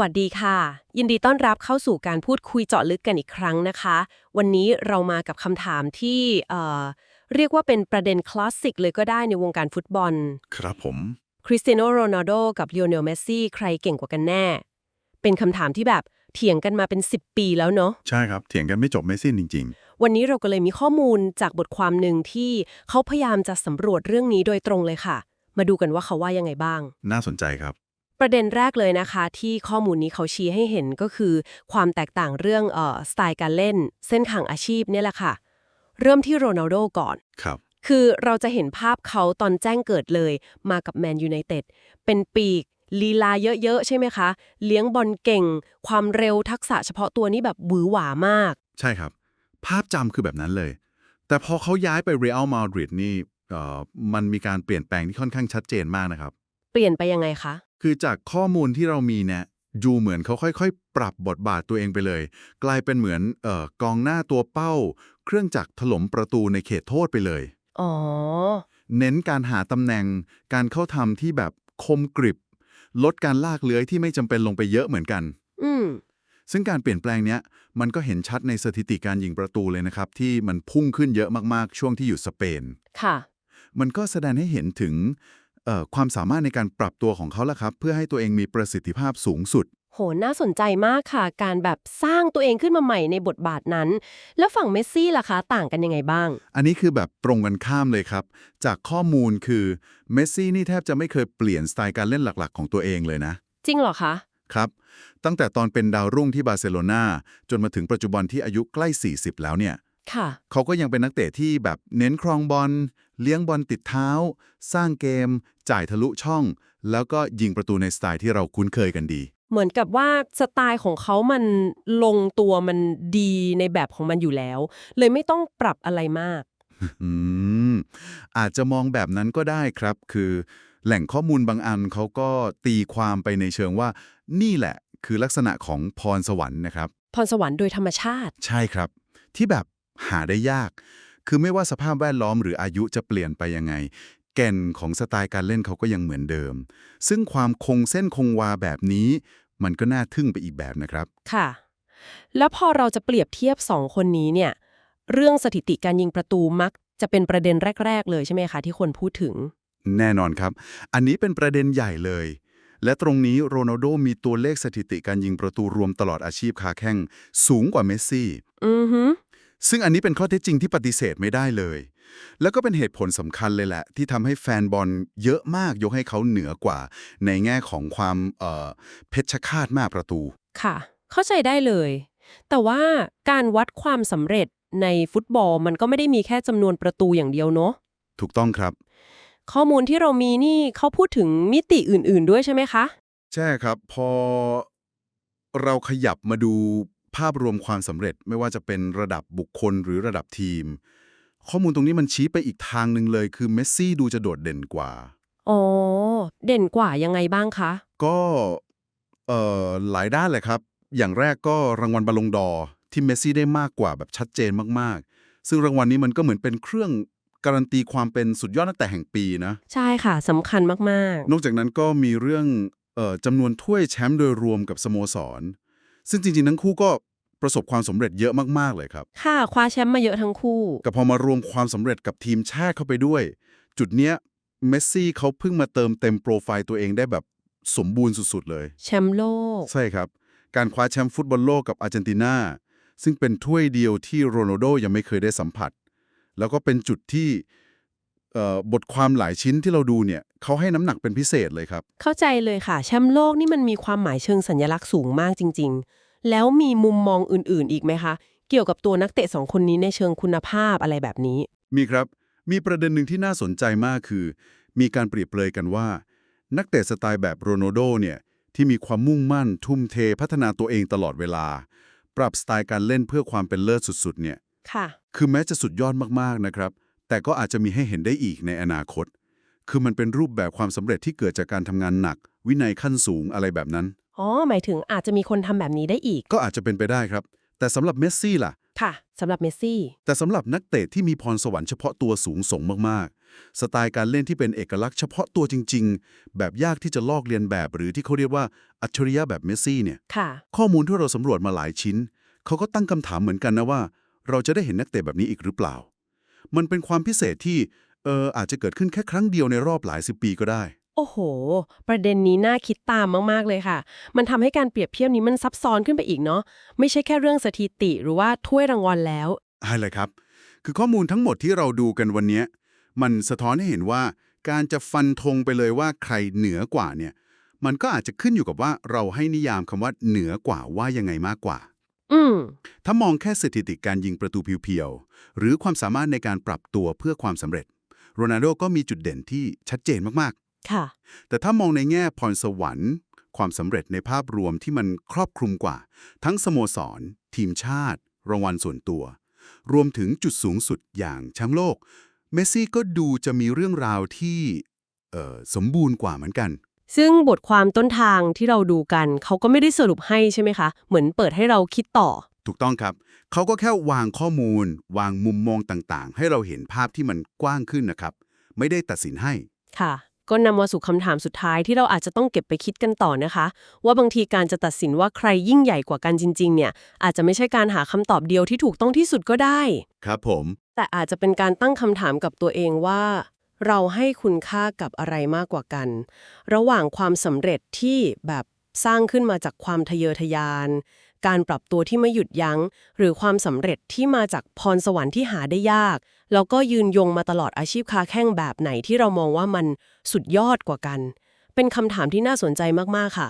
วัสดีค่ะ ยินดีต้อนรับเข้าสู่การพูดคุยเจาะลึกกันอีกครั้งนะคะ วันนี้เรามากับคำถามที่เอ่อเรียกว่าเป็นประเด็นคลาสสิกเลยก็ได้ในวงการฟุตบอล ครับผม คริสเตียโนโรนัลโดกับลีโอเนลเมสซี่ใครเก่งกว่ากันแน่ เป็นคำถามที่แบบเถียงกันมาเป็น 10 ปีแล้วเนาะ ใช่ครับ เถียงกันไม่จบไม่สิ้นจริง วันนี้เราก็เลยมีข้อมูลจากบทความหนึ่งที่เขาพยายามจะสำรวจเรื่องนี้โดยตรงเลยค่ะ มาดูกันว่าเขาว่ายังไงบ้าง ๆ น่าสนใจครับ ประเด็นแรกเลยนะคะที่ข้อมูลนี้เขาชี้ให้เห็นก็คือ ความแตกต่างเรื่องเอ่อสไตล์การเล่น เส้นทางอาชีพเนี่ยแหละค่ะ เริ่มที่โรนัลโดก่อน ครับ คือเราจะเห็นภาพเขาตอนแจ้งเกิดเลย มากับแมนยูไนเต็ดเป็นปีก ลีลาเยอะๆ ใช่ไหมคะ เลี้ยงบอลเก่ง ความเร็วทักษะเฉพาะตัวนี้แบบหวือหวามาก ใช่ครับ ภาพจำคือแบบนั้นเลย แต่พอเขาย้ายไปเรอัลมาดริดนี่เอ่อมันมีการเปลี่ยนแปลงที่ค่อนข้างชัดเจนมากนะครับเปลี่ยนไปยังไงคะ คือจากข้อมูลที่เรามีเนี่ยดูเหมือนเขาค่อยๆ ปรับบทบาทตัวเองไปเลย กลายเป็นเหมือนเอ่อกองหน้าตัวเป้า เครื่องจักรถล่มประตูในเขตโทษไปเลย อ๋อ เน้นการหาตำแหน่ง การเข้าทำที่แบบคมกริบ ลดการลากเลื้อยที่ไม่จำเป็นลงไปเยอะเหมือนกัน อืมซึ่งการเปลี่ยนแปลงเนี้ย มันก็เห็นชัดในสถิติการยิงประตูเลยนะครับ ที่มันพุ่งขึ้นเยอะมากๆ ช่วงที่อยู่สเปน ค่ะ มันก็แสดงให้เห็นถึงเอ่อ ความสามารถในการปรับตัวของเขาละครับ เพื่อให้ตัวเองมีประสิทธิภาพสูงสุด โห น่าสนใจมากค่ะ การแบบสร้างตัวเองขึ้นมาใหม่ในบทบาทนั้น แล้วฝั่งเมสซี่ล่ะคะต่างกันยังไงบ้าง อันนี้คือแบบตรงกันข้ามเลยครับ จากข้อมูลคือเมสซี่นี่แทบจะไม่เคยเปลี่ยนสไตล์การเล่นหลักๆ ของตัวเองเลยนะ จริงเหรอคะครับตั้งแต่ตอนเป็นดาวรุ่งที่บาร์เซโลนาจนมาถึงปัจจุบันที่อายุใกล้ 40 แล้วเนี่ยค่ะเขาก็ยังเป็นนักเตะที่แบบเน้นครองบอล เลี้ยงบอลติดเท้า สร้างเกม จ่ายทะลุช่อง แล้วก็ยิงประตูในสไตล์ที่เราคุ้นเคยกันดี เหมือนกับว่าสไตล์ของเขามันลงตัวมันดีในแบบของมันอยู่แล้ว เลยไม่ต้องปรับอะไรมากอืมอาจจะมองแบบนั้นก็ได้ครับ คือ แหล่งข้อมูลบางอันเขาก็ตีความไปในเชิงว่า นี่แหละคือลักษณะของพรสวรรค์นะครับ พรสวรรค์โดยธรรมชาติ ใช่ครับ ที่แบบหาได้ยาก คือไม่ว่าสภาพแวดล้อมหรืออายุจะเปลี่ยนไปยังไง แก่นของสไตล์การเล่นเขาก็ยังเหมือนเดิม ซึ่งความคงเส้นคงวาแบบนี้ มันก็น่าทึ่งไปอีกแบบนะครับ ค่ะ แล้วพอเราจะเปรียบเทียบสองคนนี้เนี่ย เรื่องสถิติการยิงประตูมักจะเป็นประเด็นแรก ๆ เลยใช่ไหมคะที่คนพูดถึง แน่นอนครับ อันนี้เป็นประเด็นใหญ่เลย และตรงนี้โรนัลโดมีตัวเลขสถิติการยิงประตูรวมตลอดอาชีพค้าแข้งสูงกว่าเมสซี่ อือฮึ ซึ่งอันนี้เป็นข้อเท็จจริงที่ปฏิเสธไม่ได้เลย แล้วก็เป็นเหตุผลสำคัญเลยแหละ ที่ทำให้แฟนบอลเยอะมากยกให้เขาเหนือกว่า ในแง่ของความเอ่อเพชฌฆาตมากประตู ค่ะ เข้าใจได้เลย แต่ว่าการวัดความสำเร็จในฟุตบอลมันก็ไม่ได้มีแค่จำนวนประตูอย่างเดียวเนาะถูกต้องครับ ข้อมูลที่เรามีนี่เขาพูดถึงมิติอื่น ๆ ด้วยใช่ไหมคะ ใช่ครับ พอเราขยับมาดู ภาพรวมความสำเร็จไม่ว่าจะเป็นระดับบุคคลหรือระดับทีม ข้อมูลตรงนี้มันชี้ไปอีกทางหนึ่งเลย คือเมสซี่ดูจะโดดเด่นกว่า อ๋อ เด่นกว่ายังไงบ้างคะ ก็เอ่อหลายด้านเลยครับ อย่างแรกก็รางวัลบอลลงดอร์ที่เมสซี่ได้มากกว่าแบบชัดเจนมากๆ ซึ่งรางวัลนี้มันก็เหมือนเป็นเครื่องการันตีความเป็นสุดยอดนักเตะแห่งปีนะ ใช่ค่ะสำคัญมากนอกจากนั้นก็มีเรื่องเอ่อจำนวนถ้วยแชมป์โดยรวมกับสโมสร ซึ่งจริงๆทั้งคู่ก็ประสบความสำเร็จเยอะมากๆเลยครับๆค่ะคว้าแชมป์มาเยอะทั้งคู่กับพอมารวมความสำเร็จกับทีมชาติเข้าไปด้วย จุดเนี้ยเมสซี่เขาเพิ่งมาเติมเต็มโปรไฟล์ตัวเองได้แบบสมบูรณ์สุดๆเลย แชมป์โลก ใช่ครับ การคว้าแชมป์ฟุตบอลโลกกับอาร์เจนตินาซึ่งเป็นถ้วยเดียวที่โรนัลโดยังไม่เคยได้สัมผัส แล้วก็เป็นจุดที่เอ่อ บทความหลายชิ้นที่เราดูเนี่ยเขาให้น้ำหนักเป็นพิเศษเลยครับ เข้าใจเลยค่ะ แชมป์โลกนี่มันมีความหมายเชิงสัญลักษณ์สูงมากจริง ๆ แล้วมีมุมมองอื่นๆ อีกไหมคะ เกี่ยวกับตัวนักเตะสองคนนี้ในเชิงคุณภาพอะไรแบบนี้ มีครับ มีประเด็นหนึ่งที่น่าสนใจมากคือ มีการเปรียบเปรยกันว่า นักเตะสไตล์แบบโรนัลโดเนี่ยที่มีความมุ่งมั่น ทุ่มเทพัฒนาตัวเองตลอดเวลา ปรับสไตล์การเล่นเพื่อความเป็นเลิศสุดๆ เนี่ยค่ะ คือแม้จะสุดยอดมากๆนะครับ แต่ก็อาจจะมีให้เห็นได้อีกในอนาคต คือมันเป็นรูปแบบความสำเร็จที่เกิดจากการทำงานหนัก วินัยขั้นสูงอะไรแบบนั้น อ๋อ หมายถึงอาจจะมีคนทำแบบนี้ได้อีก ก็อาจจะเป็นไปได้ครับ แต่สำหรับเมสซี่ล่ะ ค่ะสำหรับเมสซี่ แต่สำหรับนักเตะที่มีพรสวรรค์เฉพาะตัวสูงส่งมากสไตล์การเล่นที่เป็นเอกลักษณ์เฉพาะตัวจริง ๆ แบบยากที่จะลอกเลียนแบบ หรือที่เขาเรียกว่าอัจฉริยะแบบเมสซี่เนี่ย ค่ะ ข้อมูลที่เราสำรวจมาหลายชิ้น เขาก็ตั้งคำถามเหมือนกันนะว่า เราจะได้เห็นนักเตะแบบนี้อีกหรือเปล่า มันเป็นความพิเศษที่เอออาจจะเกิดขึ้นแค่ครั้งเดียวในรอบหลายสิบปีก็ได้ โอ้โห ประเด็นนี้น่าคิดตามมาก ๆ เลยค่ะ มันทำให้การเปรียบเทียบนี้มันซับซ้อนขึ้นไปอีกเนาะไม่ใช่แค่เรื่องสถิติหรือว่าถ้วยรางวัลแล้วใช่เลยครับ คือข้อมูลทั้งหมดที่เราดูกันวันเนี้ยมันสะท้อนให้เห็นว่าการจะฟันธงไปเลยว่าใครเหนือกว่าเนี่ย มันก็อาจจะขึ้นอยู่กับว่าเราให้นิยามคำว่าเหนือกว่าว่ายังไงมากกว่า อืม ถ้ามองแค่สถิติการยิงประตูเพียวๆ หรือความสามารถในการปรับตัวเพื่อความสำเร็จ โรนัลโดก็มีจุดเด่นที่ชัดเจนมากค่ะ ๆ แต่ถ้ามองในแง่พรสวรรค์ ความสำเร็จในภาพรวมที่มันครอบคลุมกว่า ทั้งสโมสร ทีมชาติ รางวัลส่วนตัว รวมถึงจุดสูงสุดอย่างแชมป์โลก เมสซี่ก็ดูจะมีเรื่องราวที่เอ่อสมบูรณ์กว่าเหมือนกัน ซึ่งบทความต้นทางที่เราดูกัน เขาก็ไม่ได้สรุปให้ใช่ไหมคะ เหมือนเปิดให้เราคิดต่อ ถูกต้องครับ เขาก็แค่วางข้อมูล วางมุมมองต่างๆ ให้เราเห็นภาพที่มันกว้างขึ้นนะครับ ไม่ได้ตัดสินให้ ค่ะ ก็นำมาสู่คำถามสุดท้ายที่เราอาจจะต้องเก็บไปคิดกันต่อนะคะ ว่าบางทีการจะตัดสินว่าใครยิ่งใหญ่กว่ากันจริง ๆ เนี่ย อาจจะไม่ใช่การหาคำตอบเดียวที่ถูกต้องที่สุดก็ได้ ครับผม แต่อาจจะเป็นการตั้งคำถามกับตัวเองว่า เราให้คุณค่ากับอะไรมากกว่ากัน ระหว่างความสำเร็จที่แบบสร้างขึ้นมาจากความทะเยอทะยาน การปรับตัวที่ไม่หยุดยัง้ง หรือความสำเร็จที่มาจากพรสวรรค์ที่หาได้ยาก แล้วก็ยืนยงมาตลอดอาชีพค้าแข่งแบบไหนที่เรามองว่ามันสุดยอดกว่ากัน เป็นคำถามที่น่าสนใจมากๆค่ะ